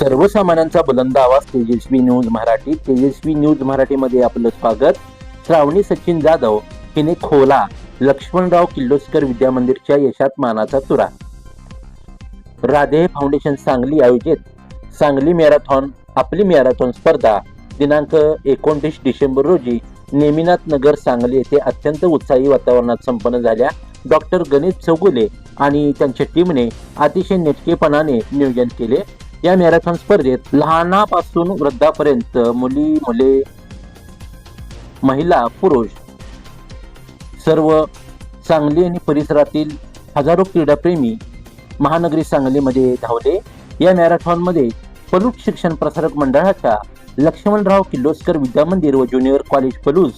सर्वसामान्यांचा बुलंद आवाज तेजस्वी न्यूज मराठी. तेजस्वी न्यूज मराठीमध्ये आपलं स्वागत. श्रावणी सचिन जाधव हिने खोला लक्ष्मणराव किर्लोस्कर विद्या मंदिरच्या यशात मानाचा तुरा. राधे फाउंडेशन सांगली आयोजित सांगली मॅरेथॉन आपली मॅरेथॉन स्पर्धा दिनांक एकोणतीस डिसेंबर रोजी नेमिनाथ नगर सांगली येथे अत्यंत उत्साही वातावरणात संपन्न झाल्या. डॉक्टर गणेश चौगुले आणि त्यांच्या टीमने अतिशय नेटकेपणाने नियोजन केले. या मॅरेथॉन स्पर्धेत लहानापासून वृद्धापर्यंत मुली मुले महिला पुरुष सर्व सांगली आणि परिसरातील हजारो क्रीडाप्रेमी महानगरी सांगलीमध्ये धावले. या मॅरेथॉनमध्ये पलूस शिक्षण प्रसारक मंडळाच्या लक्ष्मणराव किर्लोस्कर विद्यामंदिर व ज्युनियर कॉलेज पलूस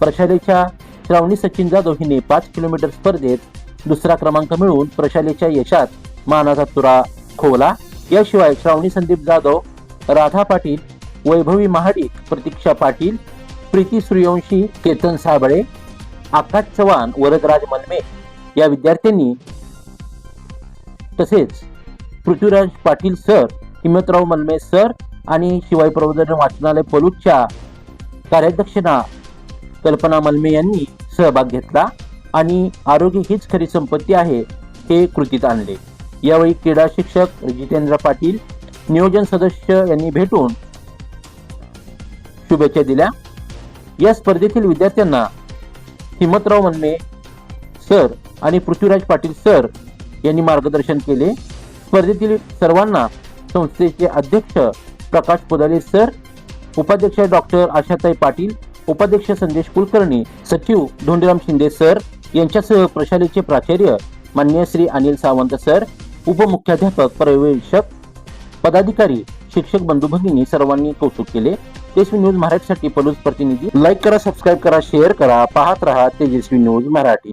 प्रशालेच्या श्रावणी सचिन जाधव हिने पाच किलोमीटर स्पर्धेत दुसरा क्रमांक मिळवून प्रशालेच्या यशात मानाचा तुरा खोवला. याशिवाय श्रावणी संदीप जाधव राधा पाटील वैभवी महाडिक प्रतीक्षा पाटील प्रीती सूर्यवंशी केतन साबळे आकाश चव्हाण वरदराज मलमे या विद्यार्थ्यांनी तसेच पृथ्वीराज पाटील सर हिमतराव मलमे सर आणि शिवाय प्रबोधन वाचनालय पलूसच्या कार्याध्यक्षना कल्पना मलमे यांनी सहभाग घेतला आणि आरोग्य हीच खरी संपत्ती आहे हे कृतीत आणले. यावेळी क्रीडा शिक्षक जितेंद्र पाटील नियोजन सदस्य यांनी भेटून शुभेच्छा दिल्या. या स्पर्धेतील विद्यार्थ्यांना हिमतराव मनमे सर आणि पृथ्वीराज पाटील सर यांनी मार्गदर्शन केले. स्पर्धेतील सर्वांना संस्थेचे अध्यक्ष प्रकाश पुदाले सर उपाध्यक्ष डॉक्टर आशाताई पाटील उपाध्यक्ष संदेश कुलकर्णी सचिव धोंडीराम शिंदे सर यांच्यासह प्रशालेचे प्राचार्य मान्य श्री अनिल सावंत सर उपमुख्याध्यापक पर्यवेक्षक पदाधिकारी शिक्षक बंधू भगिनी सर्वांनी कौतुक केले. तेजस्वी न्यूज मराठीसाठी पलूस प्रतिनिधी. लाईक करा सबस्क्राईब करा शेअर करा पाहत रहा तेजस्वी न्यूज मराठी.